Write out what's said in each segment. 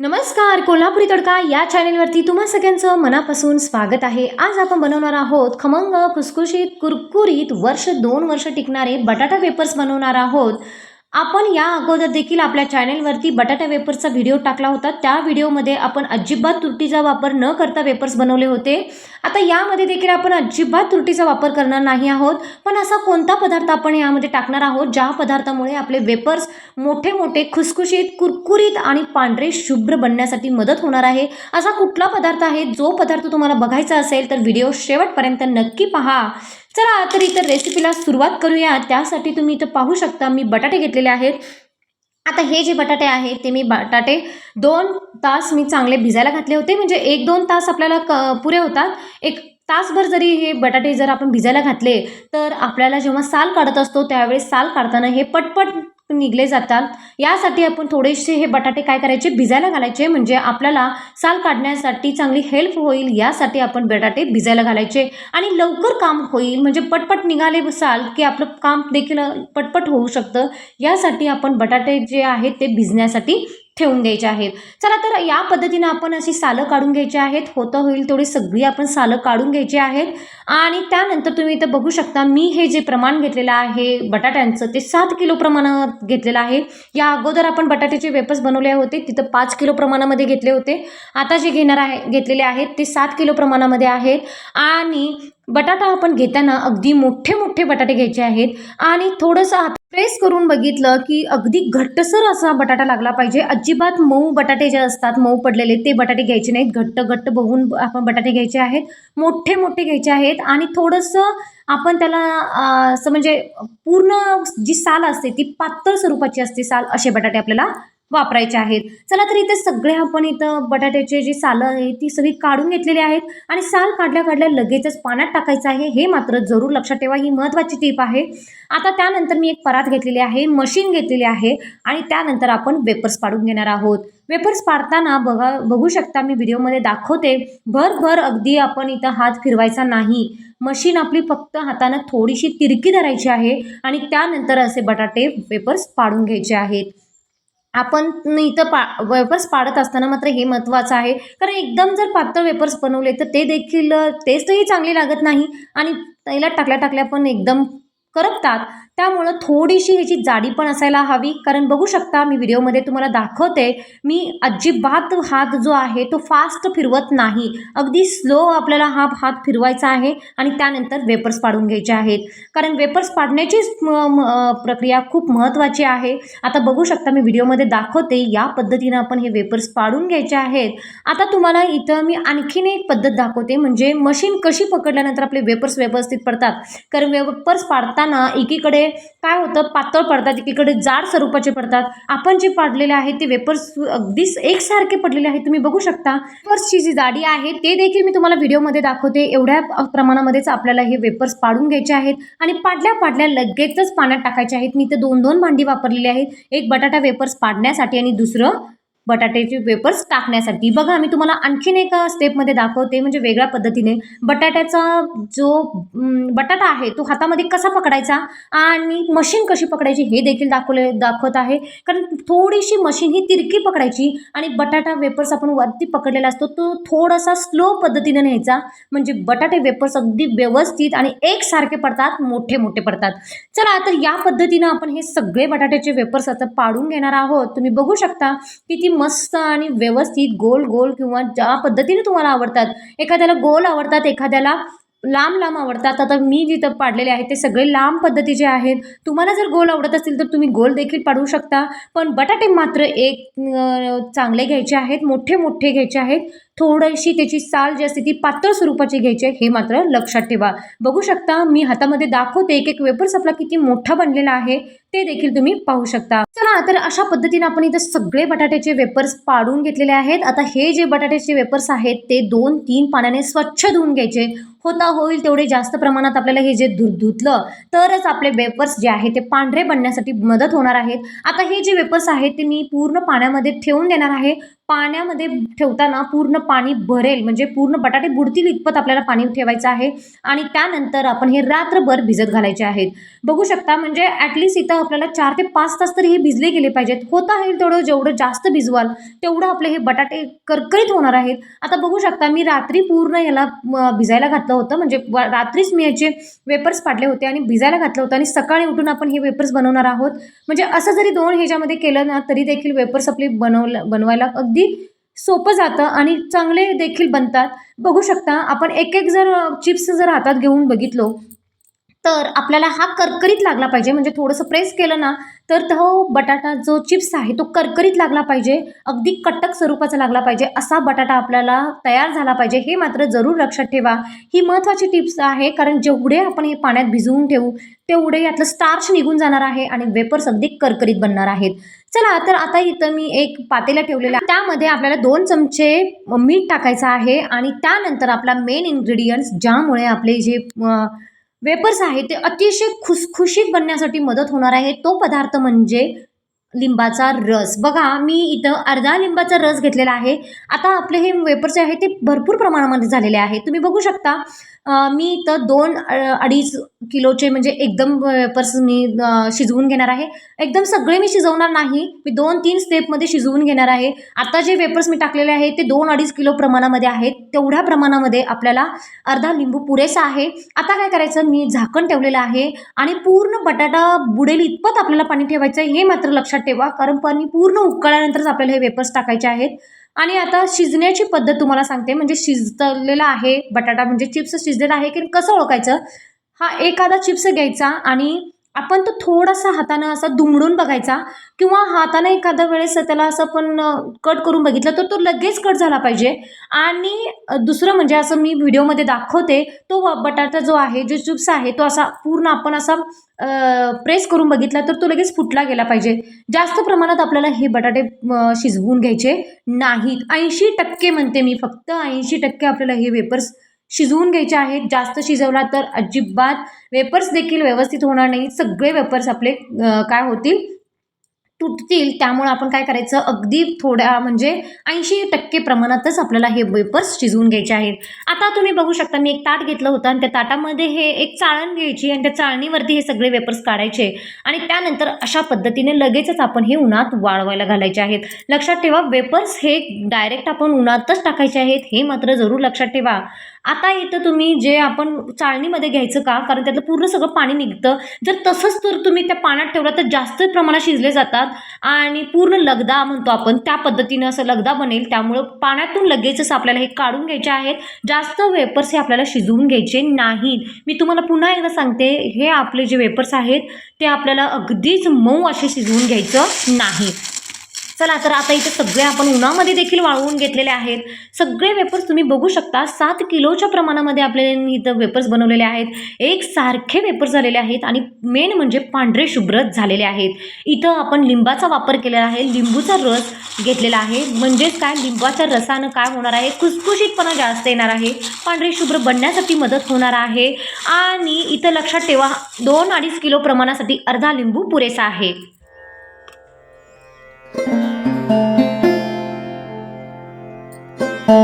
नमस्कार कोल्हापुरी तडका या चॅनेलवरती तुम्हा सगळ्यांचं मनापासून स्वागत आहे. आज आपण बनवणार आहोत खमंग खुसखुशीत कुरकुरीत वर्ष दोन वर्ष टिकणारे बटाटा वेपर्स बनवणार आहोत. आपण या अगोदर देखील आपल्या चॅनेलवरती बटाटा वेपर्सचा व्हिडिओ टाकला होता. त्या व्हिडिओमध्ये आपण अजिबात तुरटीचा वापर न करता वेपर्स बनवले होते. आता यामध्ये देखील आपण अजिबात तुरटीचा वापर करणार नाही आहोत. पण असा कोणता पदार्थ आपण यामध्ये टाकणार आहोत? ज्या पदार्थामुळे आपले वेपर्स मोठे मोठे खुसखुशीत कुरकुरीत आणि पांढरे शुभ्र बनण्यासाठी मदत होणार आहे? असा कुठला पदार्थ आहे? जो पदार्थ तुम्हाला बघायचा असेल तर व्हिडिओ शेवटपर्यंत नक्की पहा. चला तर इतर रेसिपीला सुरुवात करूया. त्यासाठी तुम्ही इथं पाहू शकता मी बटाटे घेतलेले आहेत. आता हे जे बटाटे आहेत ते मी बटाटे दोन तास मी चांगले भिजायला घातले होते. म्हणजे एक दोन तास आपल्याला क पुरे होतात. एक तासभर जरी हे बटाटे जर आपण भिजायला घातले तर आपल्याला जेव्हा साल काढत असतो त्यावेळेस साल काढताना हे पटपट निघले जातात. यासाठी आपण थोडेसे हे बटाटे काय करायचे? भिजायला घालायचे. म्हणजे आपल्याला साल काढण्यासाठी चांगली हेल्प होईल. यासाठी आपण बटाटे भिजायला घालायचे. आणि लवकर काम होईल. म्हणजे पटपट निघाले साल की आपलं काम देखील पटपट होऊ शकतं. यासाठी आपण बटाटे जे आहेत ते भिजण्यासाठी ठेवून द्यायचे आहेत. चला तर या पद्धतीनं आपण अशी सालं काढून घ्यायची आहेत. होतं होईल तेवढी सगळी आपण सालं काढून घ्यायची आहेत. आणि त्यानंतर तुम्ही इथं बघू शकता मी हे जे प्रमाण घेतलेलं आहे बटाट्यांचं ते सात किलो प्रमाणात घेतलेलं आहे. या अगोदर आपण बटाट्याचे वेपर्स बनवले होते तिथं पाच किलो प्रमाणामध्ये घेतले होते. आता जे घेणार आहे घेतलेले आहेत ते सात किलो प्रमाणामध्ये आहेत. आणि बटाटा आपण घेताना अगदी मोठे मोठे बटाटे घ्यायचे आहेत आणि थोडंसं प्रेस करून बघितलं की अगदी घट्टसर असा बटाटा लागला पाहिजे. अजिबात मऊ बटाटे जे असतात मऊ पडलेले ते बटाटे घ्यायचे नाहीत. घट्ट घट्ट बघून आपण बटाटे घ्यायचे आहेत. मोठे मोठे घ्यायचे आहेत आणि थोडंसं आपण त्याला असं म्हणजे पूर्ण जी साल असते ती पातळ स्वरूपाची असते साल असे बटाटे आपल्याला वापरायचे आहेत. चला तर इथे सगळे आपण इथं बटाट्याचे जी सालं आहे ती सगळी काढून घेतलेली आहेत आणि साल काढल्या काढल्या लगेचच पाण्यात टाकायचं आहे. हे मात्र जरूर लक्षात ठेवा ही महत्त्वाची टीप आहे. आता त्यानंतर मी एक परात घेतलेली आहे मशीन घेतलेली आहे आणि त्यानंतर आपण वेपर्स पाडून घेणार आहोत. वेपर्स पाडताना बघा बघू शकता मी व्हिडिओमध्ये दाखवते भर भर अगदी आपण इथं हात फिरवायचा नाही. मशीन आपली फक्त हातानं थोडीशी तिरकी धरायची आहे आणि त्यानंतर असे बटाटे वेपर्स पाडून घ्यायचे आहेत. आपण इथं पा वेपर्स पाडत असताना मात्र हे महत्त्वाचं आहे. कारण एकदम जर पातळ वेपर्स बनवले तर ते देखील टेस्टही चांगली लागत नाही आणि तेलात टाकल्या टाकल्या पण एकदम करपतात. त्यामुळं थोडीशी ह्याची जाडी पण असायला हवी. कारण बघू शकता मी व्हिडिओमध्ये तुम्हाला दाखवते मी अजिबात हात जो आहे तो फास्ट फिरवत नाही. अगदी स्लो आपल्याला हा हात फिरवायचा आहे आणि त्यानंतर वेपर्स पाडून घ्यायचे आहेत. कारण वेपर्स पाडण्याचीच म- म- प्रक्रिया खूप महत्त्वाची आहे. आता बघू शकता मी व्हिडिओमध्ये दाखवते या पद्धतीनं आपण हे वेपर्स पाडून घ्यायचे आहेत. आता तुम्हाला इथं मी आणखीन एक पद्धत दाखवते म्हणजे मशीन कशी पकडल्यानंतर आपले वेपर्स व्यवस्थित पडतात. कारण वेपर्स पाडताना एकीकडे काय होतं? पातळ पडतात एकीकडे जाड स्वरूपाचे पडतात. आपण जे पाडलेले आहेत ते वेपर्स अगदीच एकसारखे पडलेले आहेत. तुम्ही बघू शकता. वेपर्सची जी जाडी आहे ते देखील मी तुम्हाला व्हिडिओमध्ये दाखवते. एवढ्या प्रमाणामध्येच आपल्याला हे वेपर्स पाडून घ्यायचे आहेत. आणि पाडल्या पाडल्या लगेचच पाण्यात टाकायचे आहेत. मी इथे दोन दोन भांडी वापरलेली आहेत. एक बटाटा वेपर्स पाडण्यासाठी आणि दुसरं बटाट्याचे वेपर्स टाकण्यासाठी. बघा मी तुम्हाला आणखीन एका स्टेपमध्ये दाखवते म्हणजे वेगळ्या पद्धतीने. बटाट्याचा जो बटाटा आहे तो हातामध्ये कसा पकडायचा आणि मशीन कशी पकडायची हे देखील दाखवले दाखवत आहे. कारण थोडीशी मशीन ही तिरकी पकडायची आणि बटाटा वेपर्स आपण वरती पकडलेला असतो तो थोडासा स्लो पद्धतीने न्यायचा. म्हणजे बटाटे वेपर्स अगदी व्यवस्थित आणि एकसारखे पडतात मोठे मोठे पडतात. चला तर या पद्धतीनं आपण हे सगळे बटाट्याचे वेपर्स आता पाडून घेणार आहोत. तुम्ही बघू शकता किती मस्त आणि व्यवस्थित गोल गोल किंवा ज्या पद्धतीने तुम्हाला आवडतात. एखाद्याला गोल आवडतात एखाद्याला लांब लांब आवडतात. आता मी जिथं पाडलेले आहेत ते सगळे लांब पद्धतीचे आहेत. तुम्हाला जर गोल आवडत असतील तर तुम्ही गोल देखील पाडू शकता. पण बटाटे मात्र एक चांगले घ्यायचे आहेत मोठे मोठे घ्यायचे आहेत. थोडीशी त्याची साल जी असते ती पातळ स्वरूपाची घ्यायची आहे हे मात्र लक्षात ठेवा. बघू शकता मी हातामध्ये दाखवते एक एक वेपर्स आपला किती मोठा बनलेला आहे ते देखील तुम्ही पाहू शकता. चला तर अशा पद्धतीने आपण इथं सगळे बटाट्याचे वेपर्स पाडून घेतलेले आहेत. आता हे जे बटाट्याचे वेपर्स आहेत ते दोन तीन पाण्याने स्वच्छ धुवून घ्यायचे. होता होईल तेवढे जास्त प्रमाणात आपल्याला हे जे धु धुतलं तरच आपले वेपर्स जे आहे ते पांढरे बनण्यासाठी मदत होणार आहेत. आता हे जे वेपर्स आहेत ते मी पूर्ण पाण्यामध्ये ठेवून देणार आहे. पाण्यामध्ये ठेवताना पूर्ण पाणी भरेल म्हणजे पूर्ण बटाटे बुडतील इतपत आपल्याला पाणी ठेवायचं आहे. आणि त्यानंतर आपण हे रात्रभर भिजत घालायचे आहेत. बघू शकता म्हणजे ॲटलिस्ट इथं आपल्याला चार ते पाच तास तरी हे भिजले गेले पाहिजेत. होत आहे तेवढं जेवढं जास्त भिजवाल तेवढं आपले हे बटाटे करकरीत होणार आहेत. आता बघू शकता मी रात्री पूर्ण याला भिजायला घातलं होतं. म्हणजे व- रात्रीच मी याचे वेपर्स पाडले होते आणि भिजायला घातलं होतं. आणि सकाळी उठून आपण हे वेपर्स बनवणार आहोत. म्हणजे असं जरी दोन ह्याच्यामध्ये केलं ना तरी देखील वेपर्स आपले बनवलं बनवायला अगदी सोपं जातं आणि चांगले देखील बनतात. बघू शकता आपण एक एक जर चिप्स जर हातात घेऊन बघितलो तर आपल्याला हा करकरीत लागला पाहिजे. म्हणजे थोडंसं प्रेस केलं ना तर तो बटाटा जो चिप्स आहे तो करकरीत लागला पाहिजे. अगदी कटक स्वरूपाचा लागला पाहिजे. असा बटाटा आपल्याला तयार झाला पाहिजे. हे मात्र जरूर लक्षात ठेवा. ही महत्त्वाची टिप्स आहे कारण जेवढे आपण हे पाण्यात भिजवून ठेवू तेवढे यातलं स्टार्च निघून जाणार आहे आणि वेपर्स अगदी करकरीत बनणार आहेत. चला तर आता इथं मी एक पातेला ठेवलेला आहे. त्यामध्ये आपल्याला दोन चमचे मीठ टाकायचं आहे आणि त्यानंतर आपला मेन इन्ग्रेडियंट्स ज्यामुळे आपले जे वेपर्स आहेत ते अतिशय खुसखुशीत बनण्यासाठी मदत होणार आहे. तो पदार्थ म्हणजे लिंबाचा रस. बघा मी इथं अर्धा लिंबाचा रस घेतलेला आहे. आता आपले हे वेपर्स जे आहे ते भरपूर प्रमाणामध्ये झालेले आहे. तुम्ही बघू शकता मी इथं दोन अडीच किलोचे म्हणजे एकदम वेपर्स मी शिजवून घेणार आहे. एकदम सगळे मी शिजवणार नाही. मी दोन तीन स्टेपमध्ये शिजवून घेणार आहे. आता जे वेपर्स मी टाकलेले आहेत ते दोन अडीच किलो प्रमाणामध्ये आहेत. तेवढ्या प्रमाणामध्ये आपल्याला अर्धा लिंबू पुरेसा आहे. आता काय करायचं? मी झाकण ठेवलेलं आहे आणि पूर्ण बटाटा बुडेल इतपत आपल्याला पाणी ठेवायचं आहे हे मात्र लक्षात ठेवा. कारण पाणी पूर्ण उकळल्यानंतरच आपल्याला हे वेपर्स टाकायचे आहेत. आणि आता शिजण्याची पद्धत तुम्हाला सांगते. म्हणजे शिजतलेला आहे बटाटा म्हणजे चिप्स शिजलेला आहे की कसं ओळखायचं? हा एखादा चिप्स घ्यायचा आणि आपण तो थोडासा हातानं असा दुमडून बघायचा किंवा हातानं एखाद्या वेळेस त्याला असं पण कट करून बघितलं तर तो लगेच कट झाला पाहिजे. आणि दुसरं म्हणजे असं मी व्हिडिओमध्ये दाखवते तो बटाटा जो आहे जो चिप्स आहे तो असा पूर्ण आपण असा प्रेस करून बघितला तर तो लगेच फुटला गेला पाहिजे. जास्त प्रमाणात आपल्याला हे बटाटे शिजवून घ्यायचे नाहीत. ऐंशी टक्के म्हणते मी फक्त ऐंशी टक्के आपल्याला हे वेपर्स शिजवून घ्यायचे आहेत. जास्त शिजवला तर अजिबात वेपर्स देखील व्यवस्थित होणार नाही सगळे वेपर्स आपले काय होतील? तुटतील. त्यामुळे आपण काय करायचं? अगदी थोड्या म्हणजे ऐंशी टक्के प्रमाणातच आपल्याला हे वेपर्स शिजवून घ्यायचे आहेत. आता तुम्ही बघू शकता मी एक ताट घेतलं होतं आणि त्या ताटामध्ये हे एक चाळण घ्यायची आणि त्या चाळणीवरती हे सगळे वेपर्स काढायचे आणि त्यानंतर अशा पद्धतीने लगेचच आपण हे उन्हात वाळवायला घालायचे आहेत. लक्षात ठेवा वेपर्स हे डायरेक्ट आपण उन्हातच टाकायचे आहेत. हे मात्र जरूर लक्षात ठेवा. आता इथं तुम्ही जे आपण चाळणीमध्ये घ्यायचं का? कारण त्यातलं पूर्ण सगळं पाणी निघतं. जर तसंच तर तुम्ही त्या पाण्यात ठेवलं तर जास्त प्रमाणात शिजले जातात. आणि पूर्ण लगदा म्हणतो आपण त्या पद्धतीनं असं लगदा बनेल. त्यामुळं पाण्यातून लगेचच आपल्याला हे काढून घ्यायचे आहेत. जास्त वेपर्स हे आपल्याला शिजवून घ्यायचे नाहीत. मी तुम्हाला पुन्हा एकदा सांगते हे आपले जे वेपर्स आहेत ते आपल्याला अगदीच मऊ असे शिजवून घ्यायचं नाही. चला तर आता इथे सगळे आपण उन्हामध्ये देखील वाळवून घेतलेले आहेत. सगळे वेपर्स तुम्ही बघू शकता सात किलोच्या प्रमाणामध्ये आपल्याला इथं वेपर्स बनवलेले आहेत. एक सारखे वेपर्स झालेले आहेत आणि मेन म्हणजे पांढरे शुभ्र झालेले आहेत. इथं आपण लिंबाचा वापर केलेला आहे लिंबूचा रस घेतलेला आहे. म्हणजेच काय? लिंबाच्या रसानं काय होणार आहे? खुसखुशीतपणा जास्त येणार आहे. पांढरे शुभ्र बनण्यासाठी मदत होणार आहे. आणि इथं लक्षात ठेवा दोन अडीच किलो प्रमाणासाठी अर्धा लिंबू पुरेसा आहे. चला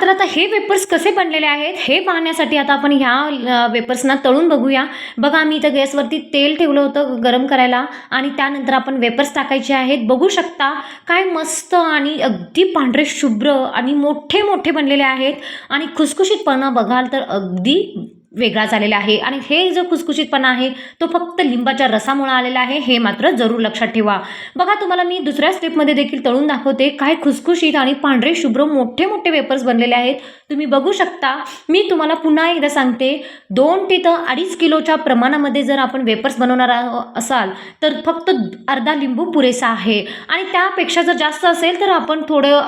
तर आता हे वेपर्स कसे बनलेले आहेत हे पाहण्यासाठी आता आपण ह्या वेपर्सना तळून बघूया. बघा आम्ही इथं गॅसवरती तेल ठेवलं होतं गरम करायला आणि त्यानंतर आपण वेपर्स टाकायचे आहेत. बघू शकता काय मस्त आणि अगदी पांढरे शुभ्र आणि मोठे मोठे बनलेले आहेत. आणि खुसखुशीतपणा बघाल तर अगदी वेगळा झालेला आहे. आणि हे जो कुसकुशीतपणा आहे तो फक्त लिंबाच्या रसामुळे आलेला आहे हे मात्र जरूर लक्षात ठेवा. बघा तुम्हाला मी दुसऱ्या स्टेपमध्ये देखील तळून दाखवते. काय खुसखुशीत आणि पांढरे शुभ्र मोठे मोठे वेपर्स बनलेले आहेत. तुम्ही बघू शकता मी तुम्हाला पुन्हा एकदा सांगते दोन ते तर अडीच किलोच्या प्रमाणामध्ये जर आपण वेपर्स बनवणार आहो- असाल तर फक्त अर्धा लिंबू पुरेसा आहे. आणि त्यापेक्षा जर जास्त असेल तर आपण थोडं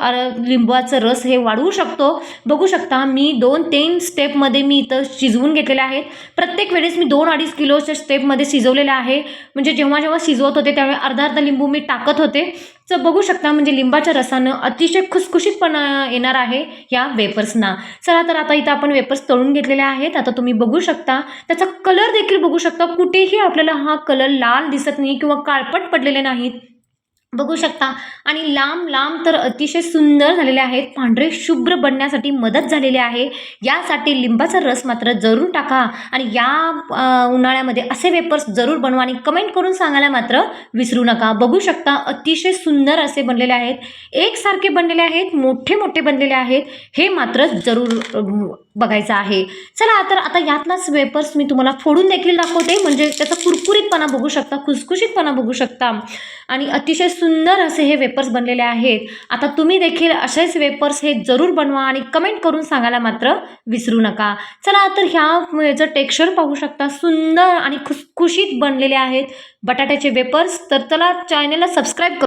लिंबाचं रस हे वाढवू शकतो. बघू शकता मी दोन तीन स्टेपमध्ये मी इथं शिजवून घेतलेले आहेत. प्रत्येक वेळेस मी दोन अडीच किलोच्या स्टेपमध्ये शिजवलेलं आहे. म्हणजे जेव्हा जेव्हा शिजवत होते त्यावेळी अर्धा अर्धा लिंबू मी टाकत होते. तर बघू शकता म्हणजे लिंबाच्या रसानं अतिशय खुसखुशीतपणा येणार आहे या वेपर्सना चला तर आता इथं आपण वेपर्स तळून घेतलेले आहेत. आता तुम्ही बघू शकता त्याचा कलर देखील बघू शकता. कुठेही आपल्याला हा कलर लाल दिसत नाही किंवा काळपट पडलेले नाहीत. बघू शकता. आणि लांब लांब तर अतिशय सुंदर झालेले आहेत. पांढरे शुभ्र बनण्यासाठी मदत झालेली आहे. यासाठी लिंबाचा रस मात्र जरूर टाका. आणि या उन्हाळ्यामध्ये असे वेपर्स जरूर बनवा आणि कमेंट करून सांगायला मात्र विसरू नका. बघू शकता अतिशय सुंदर असे बनलेले आहेत. एकसारखे बनलेले आहेत मोठे मोठे बनलेले आहेत. हे मात्र जरूर बघायचं आहे. चला तर आता यातलाच वेपर्स मी तुम्हाला फोडून देखील दाखवते. म्हणजे त्याचा कुरकुरीतपणा बघू शकता खुसखुशीतपणा बघू शकता. आणि अतिशय सुंदर असे हे वेपर्स बनलेले आहेत. आता तुम्ही देखील असेच वेपर्स हे जरूर बनवा आणि कमेंट करून सांगायला मात्र विसरू नका. चला तर ह्या याचं टेक्स्चर पाहू शकता. सुंदर आणि खुसखुशीत बनलेले आहेत बटाट्याचे वेपर्स तर चला चॅनलला सबस्क्राईब